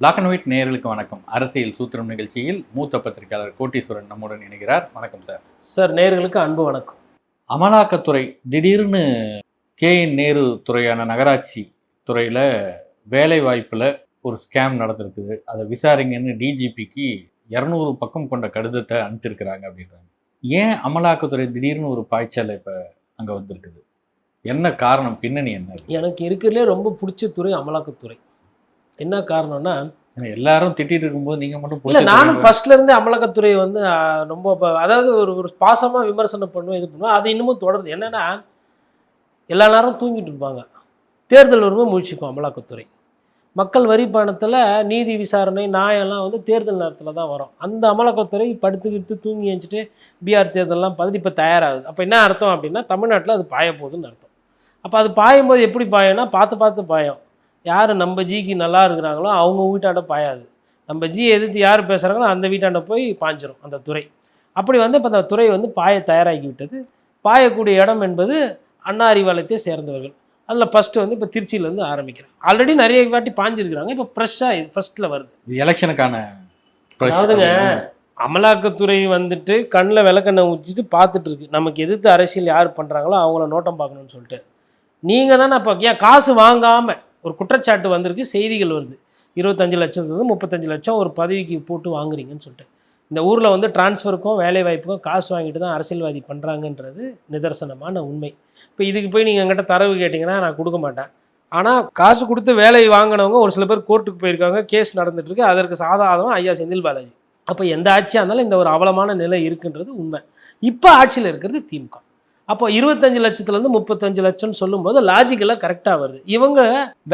Black and white நேயர்களுக்கு வணக்கம். அரசியல் சூத்திரம் நிகழ்ச்சியில் மூத்த பத்திரிகையாளர் கோட்டீஸ்வரன் நம்முடன் இணைகிறார். வணக்கம் சார். சார் நேர்களுக்கு அன்பு வணக்கம். அமலாக்கத்துறை திடீர்னு கே என் நேரு துறையான நகராட்சி துறையில் வேலை வாய்ப்பில் ஒரு ஸ்கேம் நடந்திருக்குது. அதை விசாரிங்கன்னு டிஜிபிக்கு இரநூறு பக்கம் கொண்ட கடிதத்தை அனுப்பிச்சிருக்கிறாங்க அப்படின்றாங்க. ஏன் அமலாக்கத்துறை திடீர்னு ஒரு பாய்ச்சல் இப்போ அங்கே வந்திருக்குது? என்ன காரணம்? பின்னணி என்ன? எனக்கு இருக்கிறதுலே ரொம்ப பிடிச்ச துறை அமலாக்கத்துறை. என்ன காரணம்னா எல்லாரும் திட்டிட்டு இருக்கும்போது நீங்கள் மட்டும் இல்லை நானும் ஃபர்ஸ்ட்ல இருந்தே அமலாக்கத்துறை வந்து ரொம்ப அதாவது ஒரு ஒரு பாசமாக விமர்சனம் பண்ணுவேன் இது பண்ணுவேன் அது இன்னமும் தொடருது. என்னன்னா எல்லா நேரம் தூங்கிட்டு இருப்பாங்க. தேர்தல் வரும்போது முழிச்சுக்கும் அமலாக்கத்துறை. மக்கள் வரி பணத்தில் நீதி விசாரணை நியாயம்லாம் வந்து தேர்தல் நேரத்தில் தான் வரும். அந்த அமலாக்கத்துறை படுத்துக்கிட்டு தூங்கி எழுந்துட்டு பீகார் தேர்தல்லாம் பார்த்துட்டு இப்போ தயாராகுது. அப்போ என்ன அர்த்தம் அப்படின்னா தமிழ்நாட்டில் அது பாய போகுதுன்னு அர்த்தம். அப்போ அது பாயும்போது எப்படி பாயம்னா பார்த்து பார்த்து பாயம். யார் நம்ம ஜிக்கு நல்லா இருக்கிறாங்களோ அவங்க வீட்டாண்ட பாயாது. நம்ம ஜி எதிர்த்து யார் பேசுகிறாங்களோ அந்த வீட்டாண்ட போய் பாஞ்சிரும் அந்த துறை. அப்படி வந்து இப்போ அந்த துறை வந்து பாய தயாராகி விட்டது பாயக்கூடிய இடம் என்பது அண்ணா அறிவாலயத்தை சேர்ந்தவர்கள். அதில் ஃபஸ்ட்டு வந்து இப்போ திருச்சியிலேருந்து ஆரம்பிக்கிறேன் ஆல்ரெடி நிறைய வாட்டி பாஞ்சிருக்கிறாங்க. இப்போ ஃப்ரெஷ்ஷாக ஃபஸ்ட்டில் வருது. இது எலெக்ஷனுக்கான. அதாவதுங்க அமலாக்கத்துறை வந்துட்டு கண்ணில் விளக்கெண்ணை ஊற்றிட்டு பார்த்துட்டு இருக்கு. நமக்கு எதிர்த்து அரசியல் யார் பண்ணுறாங்களோ அவங்கள நோட்டம் பார்க்கணும்னு சொல்லிட்டு. நீங்கள் தானே இப்போ ஏன் காசு வாங்காமல் ஒரு குற்றச்சாட்டு வந்திருக்கு செய்திகள் வருது. இருபத்தஞ்சு லட்சத்துலேருந்து முப்பத்தஞ்சு லட்சம் ஒரு பதவிக்கு போட்டு வாங்குறீங்கன்னு சொல்லிட்டு. இந்த ஊரில் வந்து டிரான்ஸ்ஃபருக்கும் வேலை வாய்ப்புக்கும் காசு வாங்கிட்டு தான் அரசியல்வாதி பண்ணுறாங்கன்றது நிதர்சனமான உண்மை. இப்போ இதுக்கு போய் நீங்கள் எங்கிட்ட தரவு கேட்டிங்கன்னா நான் கொடுக்க மாட்டேன். ஆனால் காசு கொடுத்து வேலை வாங்கினவங்க ஒரு சில பேர் கோர்ட்டுக்கு போயிருக்காங்க கேஸ் நடந்துட்டு அதற்கு சாதாரணம் ஐயா செந்தில் பாலாஜி. அப்போ எந்த ஆட்சியாக இருந்தாலும் இந்த ஒரு அவலமான நிலை இருக்குன்றது உண்மை. இப்போ ஆட்சியில் இருக்கிறது திமுக. அப்போ இருபத்தஞ்சு லட்சத்துலேருந்து முப்பத்தஞ்சு லட்சம்னு சொல்லும்போது லாஜிக்கலாக கரெக்டாக வருது. இவங்க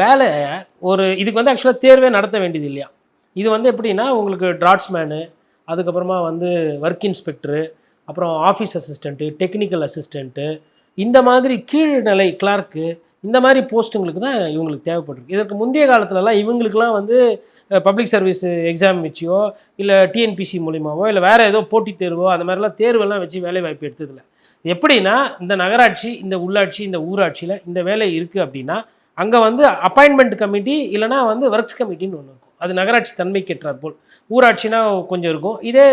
வேலையை ஒரு இதுக்கு வந்து ஆக்சுவலாக தேர்வே நடத்த வேண்டியது இல்லையா? இது வந்து எப்படின்னா உங்களுக்கு டிராட்ஸ்மேனு அதுக்கப்புறமா வந்து ஒர்க் இன்ஸ்பெக்டரு அப்புறம் ஆஃபீஸ் அசிஸ்டண்ட்டு டெக்னிக்கல் அசிஸ்டண்ட்டு இந்த மாதிரி கீழ்நிலை கிளார்க்கு இந்த மாதிரி போஸ்ட்டுங்களுக்கு தான் இவங்களுக்கு தேவைப்பட்டிருக்கு. இதற்கு முந்தைய காலத்துலலாம் இவங்களுக்குலாம் வந்து பப்ளிக் சர்வீஸ் எக்ஸாம் வச்சியோ இல்லை டிஎன்பிசி மூலியமாவோ இல்லை வேறு ஏதோ போட்டித் தேர்வோ அந்த மாதிரிலாம் தேர்வெல்லாம் வச்சு வேலை வாய்ப்பு எடுத்ததில்லை. எப்படின்னா இந்த நகராட்சி இந்த உள்ளாட்சி இந்த ஊராட்சியில் இந்த வேலை இருக்குது அப்படின்னா அங்கே வந்து அப்பாயின்மெண்ட் கமிட்டி இல்லைனா வந்து ஒர்க்ஸ் கமிட்டின்னு ஒன்று இருக்கும். அது நகராட்சி தன்மைக்கேற்றார் போல். ஊராட்சினா கொஞ்சம் இருக்கும். இதே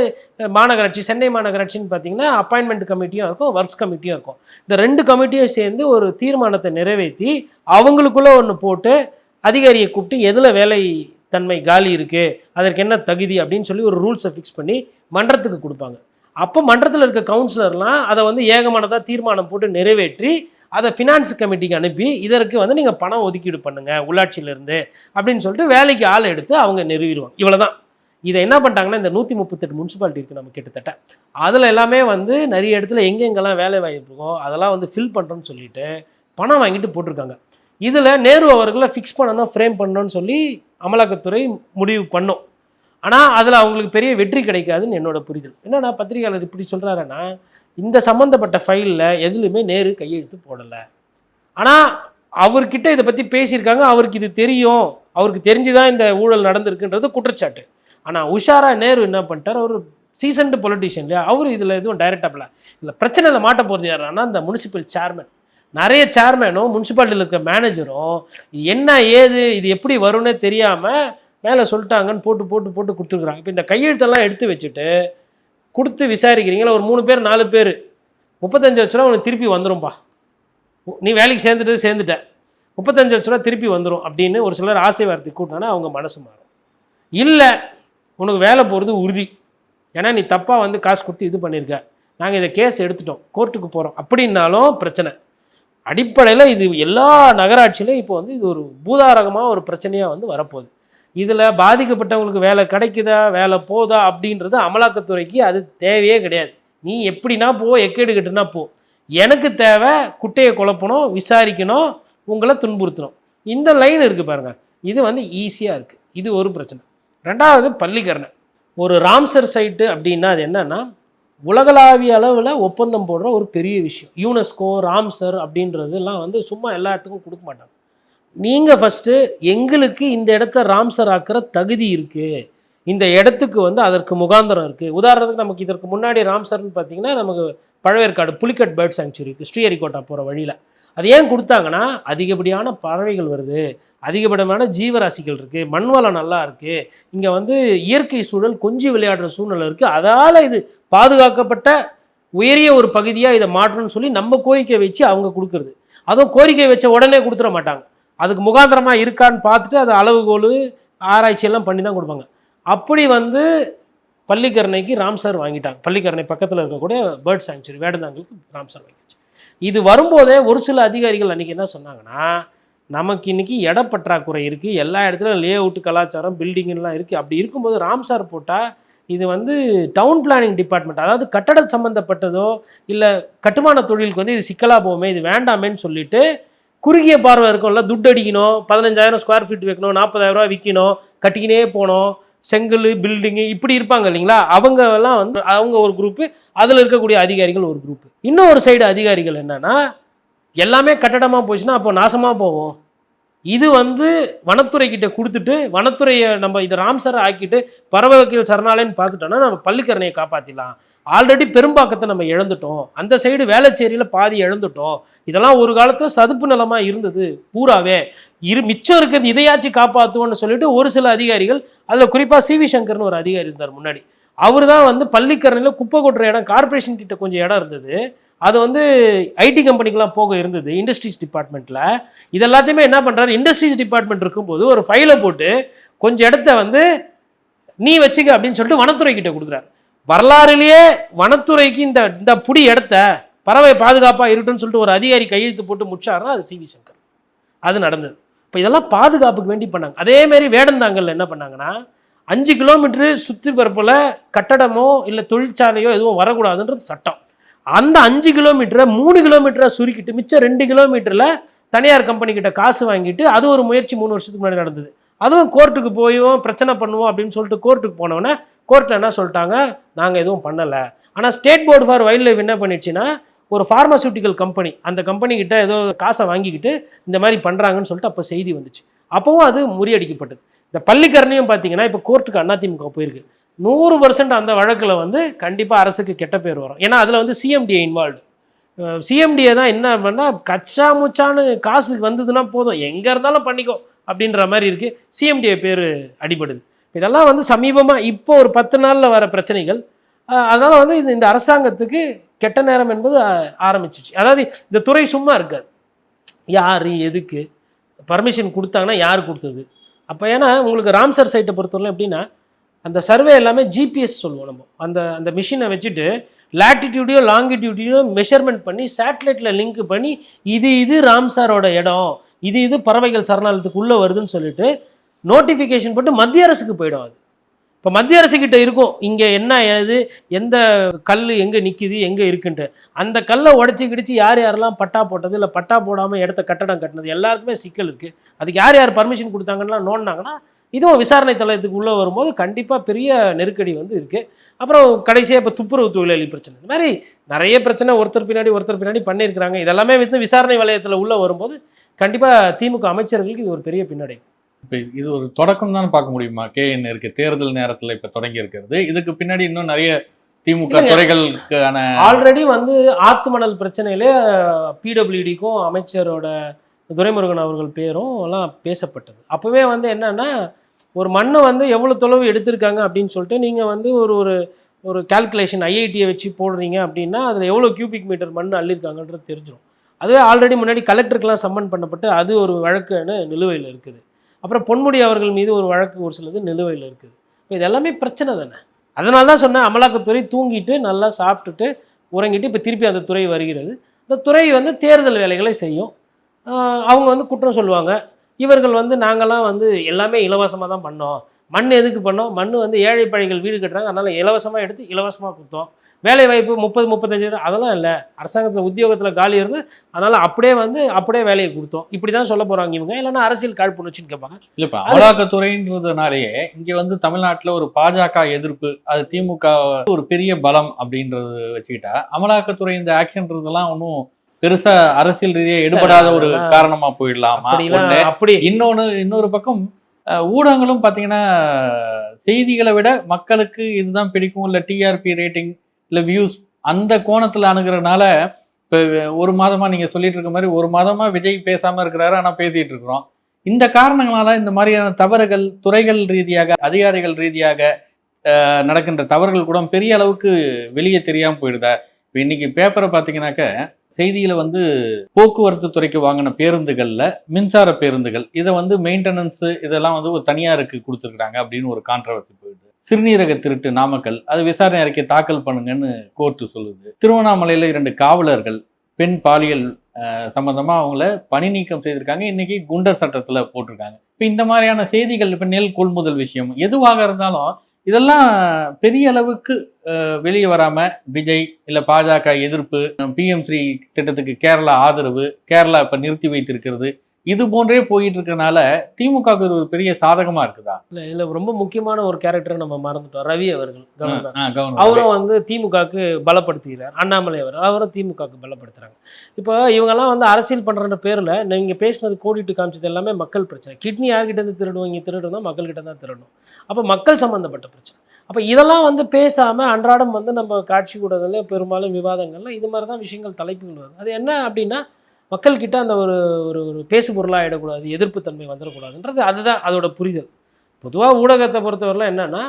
மாநகராட்சி சென்னை மாநகராட்சின்னு பார்த்தீங்கன்னா அப்பாயின்மெண்ட் கமிட்டியும் இருக்கும் ஒர்க்ஸ் கமிட்டியும் இருக்கும். இந்த ரெண்டு கமிட்டியும் சேர்ந்து ஒரு தீர்மானத்தை நிறைவேற்றி அவங்களுக்குள்ளே ஒன்று போட்டு அதிகாரியை கூப்பிட்டு எதில் வேலை தன்மை காலி இருக்குது அதற்கு என்ன தகுதி அப்படின்னு சொல்லி ஒரு ரூல்ஸை ஃபிக்ஸ் பண்ணி மன்றத்துக்கு கொடுப்பாங்க. அப்போ மன்றத்தில் இருக்க கவுன்சிலர்லாம் அதை வந்து ஏகமானதாக தீர்மானம் போட்டு நிறைவேற்றி அதை ஃபினான்ஸ் கமிட்டிக்கு அனுப்பி இதற்கு வந்து நீங்கள் பணம் ஒதுக்கீடு பண்ணுங்கள் உள்ளாட்சியிலேருந்து அப்படின்னு சொல்லிட்டு வேலைக்கு ஆள் எடுத்து அவங்க நிறுவிடுவாங்க. இவ்வளவுதான். இதை என்ன பண்ணிட்டாங்கன்னா இந்த நூற்றி முப்பத்தெட்டு முனிசிபாலிட்டி இருக்குது நம்ம கிட்டத்தட்ட. அதில் எல்லாமே வந்து நிறைய இடத்துல எங்கெங்கெல்லாம் வேலை வாய்ப்பு இருக்கோ அதெல்லாம் வந்து ஃபில் பண்ணுறோன்னு சொல்லிட்டு பணம் வாங்கிட்டு போட்டிருக்காங்க. இதில் நேரு அவர்களை ஃபிக்ஸ் பண்ணணும் ஃப்ரேம் பண்ணணும்னு சொல்லி அமலாக்கத்துறை முடிவு பண்ணும். ஆனால் அதில் அவங்களுக்கு பெரிய வெற்றி கிடைக்காதுன்னு என்னோட புரிதல். என்னன்னா பத்திரிகையாளர் இப்படி சொல்கிறாருன்னா இந்த சம்மந்தப்பட்ட ஃபைலில் எதுலையுமே நேரு கையெழுத்து போடலை. ஆனால் அவர்கிட்ட இதை பற்றி பேசியிருக்காங்க அவருக்கு இது தெரியும் அவருக்கு தெரிஞ்சுதான் இந்த ஊழல் நடந்திருக்குன்றது குற்றச்சாட்டு. ஆனால் உஷாரா நேரு என்ன பண்ணிட்டார்? அவர் சீசன்டு பொலிட்டிஷியன் இல்லையா? அவர் இதில் எதுவும் டைரக்டாகல இல்லை பிரச்சனையில் மாட்ட போகிறது யாருன்னா இந்த முனிசிபல் சேர்மன் நிறைய சேர்மேனும் முனிசிபாலிட்டியில் இருக்க மேனேஜரும் என்ன ஏது இது எப்படி வரும்னே தெரியாமல் மேலே சொல்லிட்டாங்கன்னு போட்டு போட்டு போட்டு கொடுத்துருக்குறாங்க. இப்போ இந்த கையெழுத்தெல்லாம் எடுத்து வச்சுட்டு கொடுத்து விசாரிக்கிறீங்களா? ஒரு மூணு பேர் நாலு பேர். முப்பத்தஞ்சு லட்ச ரூபா உனக்கு திருப்பி வந்துரும்பா. நீ வேலைக்கு சேர்ந்துட்டு சேர்ந்துட்ட. முப்பத்தஞ்சு லட்ச ரூபா திருப்பி வந்துடும் அப்படின்னு ஒரு சிலர் ஆசை வார்த்தை கூட்டினா அவங்க மனசு மாறும். இல்லை உனக்கு வேலை போகிறது உறுதி. ஏன்னா நீ தப்பாக வந்து காசு கொடுத்து இது பண்ணியிருக்க நாங்கள் இதை கேஸ் எடுத்துட்டோம். கோர்ட்டுக்கு போகிறோம் அப்படின்னாலும் பிரச்சனை. அடிப்படையில் இது எல்லா நகராட்சியிலும் இப்போ வந்து இது ஒரு பூதாரகமாக ஒரு பிரச்சனையாக வந்து வரப்போகுது. இதில் பாதிக்கப்பட்டவங்களுக்கு வேலை கிடைக்குதா வேலை போதா அப்படின்றது அமலாக்கத்துறைக்கு அது தேவையே கிடையாது. நீ எப்படின்னா போ எக்கேடு கட்டுனா போ. எனக்கு தேவை குட்டையை குழப்பணும் விசாரிக்கணும் உங்களை துன்புறுத்தணும். இந்த லைன் இருக்குது பாருங்கள் இது வந்து ஈஸியாக இருக்குது இது ஒரு பிரச்சனை. ரெண்டாவது பள்ளிக்கரணை. ஒரு ராம்சர் சைட்டு அப்படின்னா அது என்னென்னா உலகளாவிய அளவில் ஒப்பந்தம் போடுற ஒரு பெரிய விஷயம். யூனெஸ்கோ ராம்சர் அப்படின்றதெல்லாம் வந்து சும்மா எல்லா இடத்துக்கும் கொடுக்க மாட்டாங்க. நீங்கள் ஃபஸ்ட்டு எங்களுக்கு இந்த இடத்த ராம்சர் ஆக்கிற தகுதி இருக்குது இந்த இடத்துக்கு வந்து அதற்கு முகாந்திரம் இருக்குது உதாரணத்துக்கு நமக்கு இதற்கு முன்னாடி ராம்சர்னு பார்த்தீங்கன்னா நமக்கு பழவேற்காடு புலிக்கட் பேர்ட் சாங்சுரி இருக்குது ஸ்ரீஹரிகோட்டா போகிற வழியில். அது ஏன் கொடுத்தாங்கன்னா அதிகப்படியான பறவைகள் வருது. அதிகப்படியான ஜீவராசிகள் இருக்குது மண்வளம் நல்லா இருக்குது இங்கே வந்து இயற்கை சூழல் கொஞ்சி விளையாடுற சூழ்நிலை இருக்குது அதால் இது பாதுகாக்கப்பட்ட உயரிய ஒரு பகுதியாக இதை மாற்றணும்னு சொல்லி நம்ம கோரிக்கை வச்சு அவங்க கொடுக்குறது. அதுவும் கோரிக்கை வச்ச உடனே கொடுத்துட மாட்டாங்க. அதுக்கு முகாந்திரமாக இருக்கான்னு பார்த்துட்டு அது அளவுகோல் ஆராய்ச்சியெல்லாம் பண்ணி தான் கொடுப்பாங்க. அப்படி வந்து பள்ளிக்கரணைக்கு ராம்சார் வாங்கிட்டாங்க. பள்ளிக்கரணை பக்கத்தில் இருக்கக்கூடிய பேர்ட் சாங்சுரி வேடந்தாங்களுக்கு ராம்சார் வாங்கிடுச்சு இது வரும்போதே ஒரு சில அதிகாரிகள் அன்றைக்கி என்ன சொன்னாங்கன்னா நமக்கு இன்றைக்கி இட பற்றாக்குறை இருக்குது எல்லா இடத்துலையும் லே அவுட் கலாச்சாரம் பில்டிங்லாம் இருக்குது அப்படி இருக்கும்போது ராம்சார் போட்டால் இது வந்து டவுன் பிளானிங் டிபார்ட்மெண்ட் அதாவது கட்டட சம்மந்தப்பட்டதோ இல்லை கட்டுமான தொழிலுக்கு வந்து இது சிக்கலாக போகுமே இது வேண்டாமேன்னு சொல்லிட்டு குறுகிய பார்வை இருக்கும்ல துட்டு அடிக்கணும் பதினஞ்சாயிரம் ஸ்கொயர் ஃபீட் வைக்கணும் நாற்பதாயிரம் ரூபா விற்கணும் கட்டிக்கினே போகணும் செங்கல் பில்டிங்கு இப்படி இருப்பாங்க இல்லைங்களா? அவங்க எல்லாம் வந்து அவங்க ஒரு குரூப்பு அதில் இருக்கக்கூடிய அதிகாரிகள் ஒரு குரூப்பு இன்னும் ஒரு சைடு அதிகாரிகள் என்னென்னா எல்லாமே கட்டடமாக போச்சுன்னா அப்போ நாசமாக போவோம் இது வந்து வனத்துறை கிட்ட கொடுத்துட்டு வனத்துறையை நம்ம இதை ராம்சரை ஆக்கிட்டு பறவை வக்கீல் சரணாலயன்னு பார்த்துட்டோம்னா நம்ம பள்ளிக்கரணையை காப்பாற்றிடலாம் ஆல்ரெடி பெரும்பாக்கத்தை நம்ம இழந்துட்டோம். அந்த சைடு வேளச்சேரியில் பாதி இழந்துட்டோம். இதெல்லாம் ஒரு காலத்தில் சதுப்பு நிலமாக இருந்தது பூராவே. இரு மிச்சம் இருக்கிறது இதையாச்சும் காப்பாற்றுவோம்னு சொல்லிட்டு ஒரு சில அதிகாரிகள் அதில் குறிப்பாக சி வி சங்கர்னு ஒரு அதிகாரி இருந்தார் முன்னாடி. அவர் தான் வந்து பள்ளிக்கரணையில் குப்பை கொட்டுற இடம் கார்ப்பரேஷன் கிட்ட கொஞ்சம் இடம் இருந்தது. அது வந்து ஐடி கம்பெனிக்கெலாம் போக இருந்தது இண்டஸ்ட்ரீஸ் டிபார்ட்மெண்ட்டில் இது எல்லாத்தையுமே என்ன பண்ணுறாரு இண்டஸ்ட்ரீஸ் டிபார்ட்மெண்ட் இருக்கும்போது ஒரு ஃபைலை போட்டு கொஞ்சம் இடத்த வந்து நீ வச்சுக்க அப்படின்னு சொல்லிட்டு வனத்துறை கிட்ட கொடுக்குறாரு. வரலாறுலேயே வனத்துறைக்கு இந்த இந்த புடி இடத்த பறவை பாதுகாப்பாக இருக்கட்டும்னு சொல்லிட்டு ஒரு அதிகாரி கையெழுத்து போட்டு முடிச்சாருன்னா அது சி வி சங்கர். அது நடந்தது. இப்போ இதெல்லாம் பாதுகாப்புக்கு வேண்டி பண்ணாங்க. அதேமாரி மாதிரி வேடந்தாங்கல்ல என்ன பண்ணாங்கன்னா அஞ்சு கிலோமீட்டரு சுற்றி பரப்பில் கட்டடமோ இல்லை தொழிற்சாலையோ எதுவும் வரக்கூடாதுன்றது சட்டம். அந்த அஞ்சு கிலோமீட்டரை மூணு கிலோமீட்டரை சுருக்கிட்டு மிச்சம் ரெண்டு கிலோமீட்டரில் தனியார் கம்பெனி கிட்ட காசு வாங்கிட்டு அது ஒரு முயற்சி மூணு வருஷத்துக்கு முன்னாடி நடந்தது. அதுவும் கோர்ட்டுக்கு போயும் பிரச்சனை பண்ணுவோம் அப்படின்னு சொல்லிட்டு கோர்ட்டுக்கு போனவொடனே கோர்ட்டில் என்ன சொல்லிட்டாங்க? நாங்கள் எதுவும் பண்ணலை. ஆனால் state board for wildlife என்ன பண்ணிடுச்சுன்னா ஒரு ஃபார்மசூட்டிக்கல் கம்பெனி அந்த கம்பெனி கிட்ட ஏதோ காசை வாங்கிக்கிட்டு இந்த மாதிரி பண்ணுறாங்கன்னு சொல்லிட்டு அப்போ செய்தி வந்துச்சு. அப்போவும் அது முறியடிக்கப்பட்டது. இந்த பள்ளிக்கரணையும் பார்த்தீங்கன்னா இப்போ கோர்ட்டுக்கு அதிமுக போயிருக்கு. நூறு பர்சன்ட் அந்த வழக்கில் வந்து கண்டிப்பாக அரசுக்கு கெட்ட பேர் வரும். ஏன்னா அதில் வந்து சிஎம்டிஏ இன்வால்வ்டு சிஎம்டிஏ தான் என்ன பண்ணால் கச்சா முச்சான்னு காசு வந்ததுன்னா போதும். எங்கே இருந்தாலும் பண்ணிக்கோ அப்படின்ற மாதிரி இருக்குது சிஎம்டிஏ பேர் அடிபடுது. இதெல்லாம் வந்து சமீபமாக இப்போ ஒரு பத்து நாளில் வர பிரச்சனைகள். அதனால் வந்து இது இந்த அரசாங்கத்துக்கு கெட்ட நேரம் என்பது ஆரம்பிச்சிச்சு. அதாவது இந்த துறை சும்மா இருக்காது. யார் எதுக்கு? பர்மிஷன் கொடுத்தாங்கன்னா யார் கொடுத்தது? அப்போ ஏன்னா உங்களுக்கு ராம்சர் சைட்டை பொறுத்தவரை எப்படின்னா அந்த சர்வே எல்லாமே ஜிபிஎஸ் சொல்லுவோம் நம்ம. அந்த அந்த மிஷினை வச்சுட்டு லாட்டிடியூடையோ லாங்கிடியூடையோ மெஷர்மெண்ட் பண்ணி சேட்டலைட்டில் லிங்க் பண்ணி இது இது ராம்சாரோட இடம் இது இது பறவைகள் சரணாலயத்துக்குள்ளே வருதுன்னு சொல்லிட்டு நோட்டிஃபிகேஷன் போட்டு மத்திய அரசுக்கு போயிடும் அது. இப்போ மத்திய அரசுக்கிட்ட இருக்கும் இங்கே என்ன ஏது எந்த கல் எங்கே நிற்கிது எங்கே இருக்குன்ட்டு. அந்த கல்லை உடச்சி கிடிச்சு யார் யாரெல்லாம் பட்டா போட்டது இல்லை பட்டா போடாமல் இடத்த கட்டடம் கட்டினது எல்லாருக்குமே சிக்கல் இருக்குது அதுக்கு யார் யார் பர்மிஷன் கொடுத்தாங்கலாம் நோண்டினாங்கன்னா இதுவும் விசாரணை தளத்துக்கு உள்ளே வரும்போது கண்டிப்பாக பெரிய நெருக்கடி வந்து இருக்குது அப்புறம் கடைசியாக இப்போ துப்புரவு தொழிலாளி பிரச்சனை. இந்த மாதிரி நிறைய பிரச்சனை ஒருத்தர் பின்னாடி ஒருத்தர் பின்னாடி பண்ணியிருக்கிறாங்க. இதெல்லாமே வந்து விசாரணை வலயத்தில் உள்ளே வரும்போது கண்டிப்பாக திமுக அமைச்சர்களுக்கு இது ஒரு பெரிய பின்னடை. இப்போ இது ஒரு தொடக்கம் தான் பார்க்க முடியுமா? கேஎன் இருக்கு. தேர்தல் நேரத்தில் இப்போ தொடங்கி இருக்கிறது. இதுக்கு பின்னாடி இன்னும் நிறைய திமுக. துறைகளுக்கான ஆல்ரெடி வந்து ஆத்து மணல் பிரச்சனையிலே பிடபிள்யூடிக்கும் அமைச்சரோட துரைமுருகன் அவர்கள் பேரும் எல்லாம் பேசப்பட்டது. அப்போவே வந்து என்னன்னா ஒரு மண்ணை வந்து எவ்வளோ தொலைவு எடுத்திருக்காங்க அப்படின்னு சொல்லிட்டு நீங்கள் வந்து ஒரு ஒரு ஒரு கால்குலேஷன் ஐஐடியை வச்சு போடுறீங்க அப்படின்னா அதில் எவ்வளோ கியூபிக் மீட்டர் மண் அள்ளியிருக்காங்கன்றது தெரிஞ்சிடும் அதுவே ஆல்ரெடி முன்னாடி கலெக்டருக்கெலாம் சம்மன் பண்ணப்பட்டு அது ஒரு வழக்குன்னு நிலுவையில் இருக்குது. அப்புறம் பொன்முடி அவர்கள் மீது ஒரு வழக்கு ஒரு சிலது நிலுவையில் இருக்குது. இப்போ இது எல்லாமே பிரச்சனை தானே? அதனால தான் சொன்னேன் அமலாக்கத்துறை தூங்கிட்டு நல்லா சாப்பிட்டுட்டு உறங்கிட்டு இப்போ திருப்பி அந்த துறை வருகிறது. இந்த துறை வந்து தேர்தல் வேலைகளை செய்யும். அவங்க வந்து குற்றம் சொல்லுவாங்க. இவர்கள் வந்து நாங்களாம் வந்து எல்லாமே இலவசமாக தான் பண்ணோம். மண் எதுக்கு பண்ணோம்? மண் வந்து ஏழை பழைகள் வீடு கட்டுறாங்க. அதனால் இலவசமாக எடுத்து இலவசமாக கொடுத்தோம். வேலை வாய்ப்பு முப்பது முப்பத்தஞ்சு அதெல்லாம் இல்லை. அரசாங்கத்தில் உத்தியோகத்தில் காலி இருந்து அதனால் அப்படியே வந்து அப்படியே வேலையை கொடுத்தோம். இப்படி தான் சொல்ல போகிறாங்க இவங்க. இல்லைன்னா அரசியல் காழ்ப்புணர்ச்சின்னு கேட்பாங்க. இல்ல அமலாக்கத்துறைன்றதுனாலேயே இங்கே வந்து தமிழ்நாட்டில் ஒரு பாஜக எதிர்ப்பு அது திமுக ஒரு பெரிய பலம் அப்படின்றது வச்சுக்கிட்டா அமலாக்கத்துறை இந்த ஆக்ஷன்றதெல்லாம் ஒன்றும் பெருசா அரசியல் ரீதியா எடுபடாத ஒரு காரணமா போயிடலாமா. அப்படி இன்னொன்னு இன்னொரு பக்கம் ஊடகங்களும் பாத்தீங்கன்னா செய்திகளை விட மக்களுக்கு இதுதான் பிடிக்கும். இல்ல டிஆர்பி ரேட்டிங் இல்ல வியூஸ் அந்த கோணத்துல அணுகிறனால இப்போ ஒரு மாதமா நீங்க சொல்லிட்டு இருக்க மாதிரி ஒரு மாதமா விஜய் பேசாம இருக்கிறாரு ஆனா பேசிட்டு இருக்கிறோம். இந்த காரணங்களால இந்த மாதிரியான தவறுகள் துறைகள் ரீதியாக அதிகாரிகள் ரீதியாக நடக்கின்ற தவறுகள் கூட பெரிய அளவுக்கு வெளியே தெரியாம போயிடுதா? இப்போ இன்னைக்கு பேப்பரை பார்த்தீங்கன்னாக்க செய்தியில் வந்து போக்குவரத்து துறைக்கு வாங்கின பேருந்துகளில் மின்சார பேருந்துகள். இதை வந்து மெயின்டெனன்ஸு இதெல்லாம் வந்து ஒரு தனியாருக்கு கொடுத்துருக்குறாங்க அப்படின்னு ஒரு கான்ட்ரவர்சி போயிடுது. சிறுநீரக திருட்டு நாமக்கல். அது விசாரணை அறிக்கை தாக்கல் பண்ணுங்கன்னு கோர்ட்டு சொல்லுது. திருவண்ணாமலையில் இரண்டு காவலர்கள் பெண் பாலியல் சம்மந்தமாக அவங்கள பணி நீக்கம் செய்திருக்காங்க. இன்னைக்கு குண்டர் சட்டத்தில் போட்டிருக்காங்க. இப்போ இந்த மாதிரியான செய்திகள் இப்போ நெல் கொள்முதல் விஷயம் எதுவாக இருந்தாலும் இதெல்லாம் பெரிய அளவுக்கு வெளியே வராம விஜய் இல்ல பாஜக எதிர்ப்பு பிஎம் ஸ்ரீ திட்டத்துக்கு கேரளா ஆதரவு கேரளா இப்ப நிறுத்தி வைத்திருக்கிறது. இது போன்றே போயிட்டு இருக்கனால திமுகவுக்கு ஒரு பெரிய சாதகமா இருக்குதா? இல்லை இதில் ரொம்ப முக்கியமான ஒரு கேரக்டரை நம்ம மறந்துட்டோம். ரவி அவர்கள். அவரும் வந்து திமுகவுக்கு பலப்படுத்துகிறார். அண்ணாமலை அவர் அவரும் திமுகவுக்கு பலப்படுத்துறாங்க. இப்போ இவங்கெல்லாம் வந்து அரசியல் பண்ணுற பேரில் நீங்கள் பேசினது கோடிட்டு காமிச்சது எல்லாமே மக்கள் பிரச்சனை. கிட்னி யார்கிட்ட இருந்து திருடுவோம்? இங்கே திருடுனா மக்கள்கிட்ட தான் திருடணும். அப்போ மக்கள் சம்மந்தப்பட்ட பிரச்சனை. அப்போ இதெல்லாம் வந்து பேசாமல் அன்றாடம் வந்து நம்ம காட்சி கூடங்களில் பெரும்பாலும் விவாதங்கள்ல இது மாதிரி தான் விஷயங்கள் தலைப்புகள் வருது. அது என்ன அப்படின்னா மக்கள்கிட்ட அந்த ஒரு ஒரு ஒரு பேசு பொருளாக ஆகிடக்கூடாது எதிர்ப்பு தன்மை வந்துடக்கூடாதுன்றது அதுதான் அதோட புரிதல். பொதுவாக ஊடகத்தை பொறுத்தவரைலாம் என்னென்னா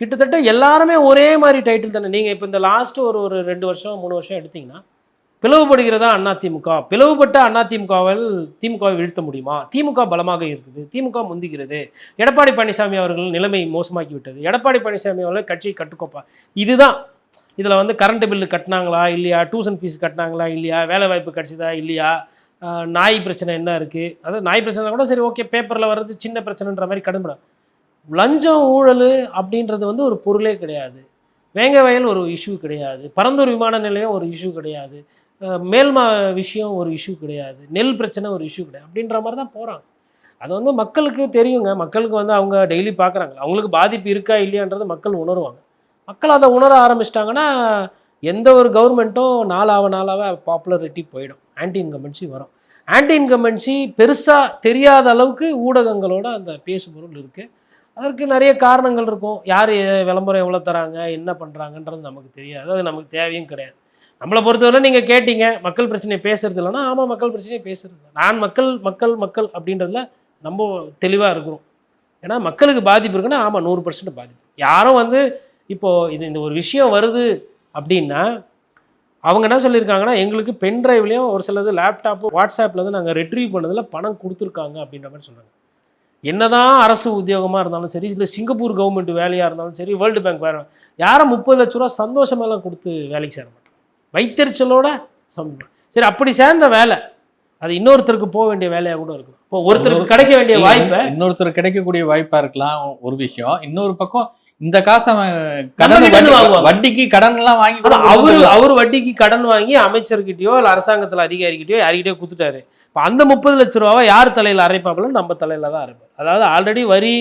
கிட்டத்தட்ட எல்லாருமே ஒரே மாதிரி டைட்டில் தானே. நீங்கள் இப்போ இந்த லாஸ்ட் ஒரு ஒரு ரெண்டு வருஷம் மூணு வருஷம் எடுத்தீங்கன்னா பிளவுபடுகிறதா அதிமுக பிளவுபட்ட அதிமுகவில் திமுகவை வீழ்த்த முடியுமா? திமுக பலமாக இருக்குது திமுக முந்திக்கிறது எடப்பாடி பழனிசாமி அவர்கள் நிலைமை மோசமாக்கி விட்டது எடப்பாடி பழனிசாமி அவர்கள் கட்சியை கட்டுக்கோப்பா. இதுதான் இதில் வந்து கரண்ட் பில்லு கட்டினாங்களா இல்லையா? டியூஷன் ஃபீஸ் கட்டினாங்களா இல்லையா? வேலை வாய்ப்பு கிடச்சிதா இல்லையா? நாய் பிரச்சனை என்ன இருக்குது அதாவது நாய் பிரச்சனை கூட சரி ஓகே பேப்பரில் வர்றது சின்ன பிரச்சனைன்ற மாதிரி கடுமையான லஞ்சம் ஊழல் அப்படின்றது வந்து ஒரு பொருளே கிடையாது. வேங்க வயல் ஒரு இஷ்யூ கிடையாது. பரந்தூர் விமான நிலையம் ஒரு இஷ்யூ கிடையாது. மேல்மா விஷயம் ஒரு இஷ்யூ கிடையாது. நெல் பிரச்சனை ஒரு இஷ்யூ கிடையாது. அப்படின்ற மாதிரி தான் போகிறாங்க அது வந்து மக்களுக்கு தெரியுங்க. மக்களுக்கு வந்து அவங்க டெய்லி பார்க்குறாங்க அவங்களுக்கு பாதிப்பு இருக்கா இல்லையான்றது மக்கள் உணருவாங்க. மக்கள் அதை உணர ஆரம்பிச்சிட்டாங்கன்னா எந்த ஒரு கவர்மெண்ட்டும் நாளாவ நாளாக பாப்புலரிட்டி போயிடும். ஆன்டி இன்கம்பன்சி வரும். ஆன்டி இன்கம்பன்சி பெருசாக தெரியாத அளவுக்கு ஊடகங்களோட அந்த பேசுபொருள் இருக்குது அதற்கு நிறைய காரணங்கள் இருக்கும். யார் விளம்பரம் எவ்வளோ தராங்க என்ன பண்ணுறாங்கன்றது நமக்கு தெரியாது. அது நமக்கு தேவையும் கிடையாது. நம்மளை பொறுத்தவரை நீங்கள் கேட்டீங்க மக்கள் பிரச்சனையை பேசுறது இல்லைன்னா ஆமாம் மக்கள் பிரச்சனையை பேசுறது நான் மக்கள் மக்கள் மக்கள் அப்படின்றதுல நம்ம தெளிவாக இருக்கிறோம். ஏன்னா மக்களுக்கு பாதிப்பு இருக்குன்னா ஆமாம் நூறு பர்சன்ட் பாதிப்பு. யாரும் வந்து இப்போது இது இந்த ஒரு விஷயம் வருது அப்படின்னா அவங்க என்ன சொல்லியிருக்காங்கன்னா எங்களுக்கு பென் டிரைவ்லேயும் ஒரு சிலது லேப்டாப்பு வாட்ஸ்அப்பில் வந்து நாங்கள் ரெட்ரீவ் பண்ணதில் பணம் கொடுத்துருக்காங்க அப்படின்ற மாதிரி சொல்கிறாங்க என்னதான் அரசு உத்தியோகமாக இருந்தாலும் சரி இல்லை சிங்கப்பூர் கவர்மெண்ட் வேலையாக இருந்தாலும் சரி வேர்ல்டு பேங்க் வேலை யாரும் முப்பது லட்ச ரூபா சந்தோஷமெல்லாம் கொடுத்து வேலைக்கு சேர மாட்டாங்க. வைத்தறிச்சலோட சம்பளம் சரி அப்படி சேர்ந்த வேலை அது இன்னொருத்தருக்கு போக வேண்டிய வேலையாக கூட இருக்கும் இப்போ ஒருத்தருக்கு கிடைக்க வேண்டிய வாய்ப்பை இன்னொருத்தர் கிடைக்கக்கூடிய வாய்ப்பா இருக்கலாம் ஒரு விஷயம். இன்னொரு பக்கம் இந்த காசை கடன். வட்டிக்கு கடன் எல்லாம் வாங்கி அவரு. அவர் வட்டிக்கு கடன் வாங்கி அமைச்சர்கிட்டயோ இல்லை அரசாங்கத்தில் அதிகாரிகிட்டயோ யார்கிட்டயோ கொடுத்துட்டாரு. இப்போ அந்த முப்பது லட்ச ரூபாவை யார் தலையில் அரைப்பாப்புல நம்ம தலையில் தான் அரைப்பார். அதாவது ஆல்ரெடி வரி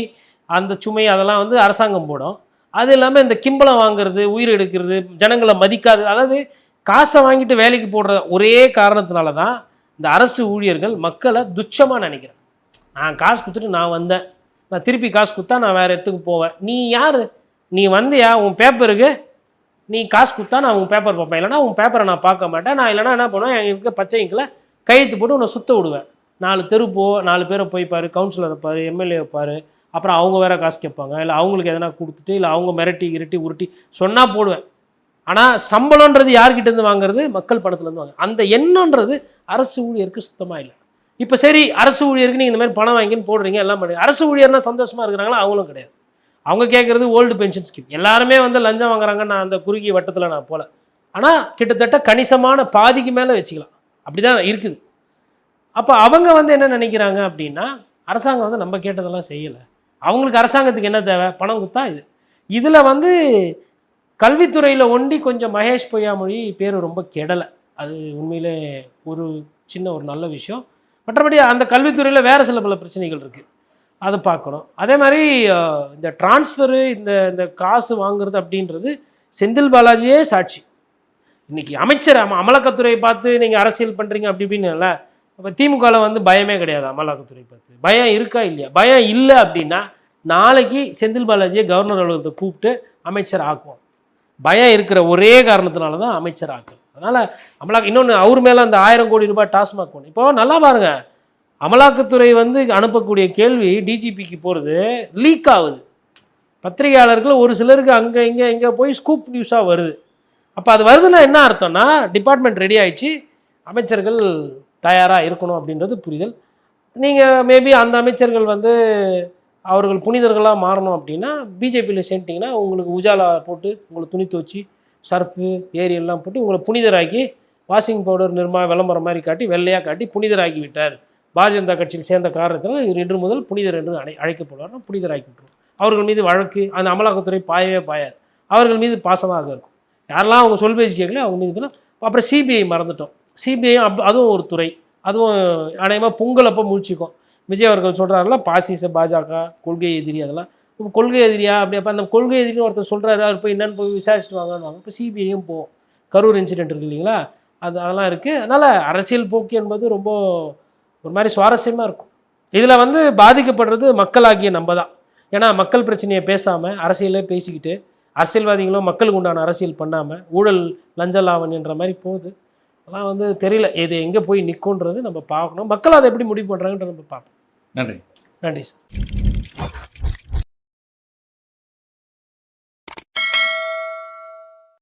அந்த சுமை அதெல்லாம் வந்து அரசாங்கம் போடும். அது இல்லாமல் இந்த கிம்பளம் வாங்குறது உயிர் எடுக்கிறது ஜனங்களை மதிக்காது அதாவது காசை வாங்கிட்டு வேலைக்கு போடுற ஒரே காரணத்தினால தான் இந்த அரசு ஊழியர்கள் மக்களை துச்சமாக நினைக்கிறேன் நான் காசு கொடுத்துட்டு நான் வந்தேன். நான் திருப்பி காசு கொடுத்தா நான் வேறு இடத்துக்கு போவேன். நீ யார்? நீ வந்தியா? உன் பேப்பருக்கு நீ காசு கொடுத்தா நான் உன் பேப்பர் பார்ப்பேன். இல்லைனா உன் பேப்பரை நான் பார்க்க மாட்டேன். நான் இல்லைனா என்ன பண்ணுவேன்? எங்க இருக்க பச்சை இங்கில் கையெழுத்து போட்டு உன்னை சுத்த விடுவேன். நாலு தெரு போ நாலு பேரை போய் பாரு கவுன்சிலரை பாரு எம்எல்ஏ பாரு. அப்புறம் அவங்க வேற காசு கேட்பாங்க. இல்லை அவங்களுக்கு எதனா கொடுத்துட்டு இல்லை அவங்க மிரட்டி இருட்டி உருட்டி சொன்னால் போடுவேன். ஆனால் சம்பளம்ன்றது யார்கிட்டேருந்து வாங்குறது? மக்கள் பணத்துலேருந்து வாங்க அந்த எண்ணன்றது அரசு ஊழியருக்கு சுத்தமாக இல்லை. இப்போ சரி அரசு ஊழியருக்கு நீங்கள் இந்த மாதிரி பணம் வாங்கின்னு போடுறீங்க எல்லாம் பண்ணுறீங்க அரசு ஊழியர்னா சந்தோஷமாக இருக்கிறாங்களா? அவங்களும் கிடையாது. அவங்க கேட்குறது ஓல்டு பென்ஷன் ஸ்கீம். எல்லாருமே வந்து லஞ்சம் வாங்குறாங்க நான் அந்த குறுகிய வட்டத்தில் நான் போகல ஆனால் கிட்டத்தட்ட கணிசமான பாதிக்கு மேலே வச்சுக்கலாம். அப்படி தான் இருக்குது. அப்போ அவங்க வந்து என்ன நினைக்கிறாங்க அப்படின்னா அரசாங்கம் வந்து நம்ம கேட்டதெல்லாம் செய்யலை. அவங்களுக்கு அரசாங்கத்துக்கு என்ன தேவை? பணம் கொடுத்தா இது. இதில் வந்து கல்வித்துறையில் ஒண்டி கொஞ்சம் மகேஷ் பொய்யாமொழி பேர் ரொம்ப கெடலை. அது உண்மையிலே ஒரு சின்ன ஒரு நல்ல விஷயம். மற்றபடி அந்த கல்வித்துறையில் வேறு சில பல பிரச்சனைகள் இருக்குது அதை பார்க்கணும். அதே மாதிரி இந்த டிரான்ஸ்ஃபரு இந்த இந்த காசு வாங்குறது அப்படின்றது செந்தில் பாலாஜியே சாட்சி. இன்னைக்கு அமைச்சர் அமலாக்கத்துறையை பார்த்து நீங்கள் அரசியல் பண்ணுறீங்க அப்படி இப்படின்னுல அப்போ திமுகவில் வந்து பயமே கிடையாது அமலாக்கத்துறை பார்த்து. பயம் இருக்கா இல்லையா? பயம் இல்லை அப்படின்னா நாளைக்கு செந்தில் பாலாஜியை கவர்னர் அலுவலகத்தை கூப்பிட்டு அமைச்சர் ஆக்குவோம். பயம் இருக்கிற ஒரே காரணத்தினால தான் அமைச்சர் ஆக்கல். அதனால் அமலாக்க இன்னொன்று அவர் மேலே அந்த ஆயிரம் கோடி ரூபாய் டாஸ்மாக் ஒன்று இப்போ நல்லா பாருங்க. அமலாக்கத்துறை வந்து அனுப்பக்கூடிய கேள்வி டிஜிபிக்கு போகிறது லீக் ஆகுது. பத்திரிகையாளர்கள் ஒரு சிலருக்கு அங்கே இங்கே இங்கே போய் ஸ்கூப் நியூஸாக வருது. அப்போ அது வருதுன்னா என்ன அர்த்தம்னா டிபார்ட்மெண்ட் ரெடி ஆயிடுச்சு. அமைச்சர்கள் தயாராக இருக்கணும் அப்படின்றது புரிதல். நீங்கள் மேபி அந்த அமைச்சர்கள் வந்து அவர்கள் புனிதர்களாக மாறணும் அப்படின்னா பிஜேபியில் சேர்ந்துட்டிங்கன்னா உங்களுக்கு உஜாலா போட்டு உங்களை துணி துவச்சி சர்ஃபு ஏரியெல்லாம் போட்டு உங்களை புனிதராக்கி வாஷிங் பவுடர் நிர்மா விளம்பரம் மாதிரி காட்டி வெள்ளையாக காட்டி புனிதராக்கி விட்டார். பாரதிய ஜனதா கட்சியில் சேர்ந்த காரணத்தில் இவர் இன்று முதல் புனிதர் என்று அழை அழைக்கப்படுவார்னா புனிதராக்கி விட்டுரும். அவர்கள் மீது வழக்கு அந்த அமலாக்கத்துறை பாயவே பாயாது. அவர்கள் மீது பாசமாக இருக்கும். யாரெல்லாம் அவங்க சொல் பேச்சு கேட்கல அவங்க மீது அப்புறம் சிபிஐ மறந்துட்டோம். சிபிஐ அப் அதுவும் ஒரு துறை. அதுவும் அநேகமாக பொங்கல் அப்போ முழிச்சிக்கும். விஜய் அவர்கள் சொல்கிறாருல பாசிச பாஜக கொள்கை எதிரி அதெல்லாம் இப்போ கொள்கை எதிரியா? அப்படி அப்போ அந்த கொள்கை எதிரின்னு ஒருத்தர் சொல்கிறாரு அவர் போய் என்னன்னு போய் விசாரிச்சுட்டு வாங்கன்னு இப்போ சிபிஐயும் போகும் கரூர் இன்சிடென்ட் இருக்கு இல்லைங்களா? அது அதெல்லாம் இருக்குது அதனால் அரசியல் போக்கு என்பது ரொம்ப ஒரு மாதிரி சுவாரஸ்யமாக இருக்கும். இதில் வந்து பாதிக்கப்படுறது மக்களாகிய நம்ம தான். ஏன்னா மக்கள் பிரச்சனையை பேசாமல் அரசியலே பேசிக்கிட்டு அரசியல்வாதிகளும் மக்களுக்கு உண்டான அரசியல் பண்ணாமல் ஊழல் லஞ்ச லாவண்யன்ற மாதிரி போகுது. அதெல்லாம் வந்து தெரியல. இது எங்கே போய் நிற்குன்றது நம்ம பார்க்கணும். மக்கள் அதை எப்படி முடிவு பண்ணுறாங்கன்ற நம்ம பார்ப்போம். நன்றி. நன்றி சார்.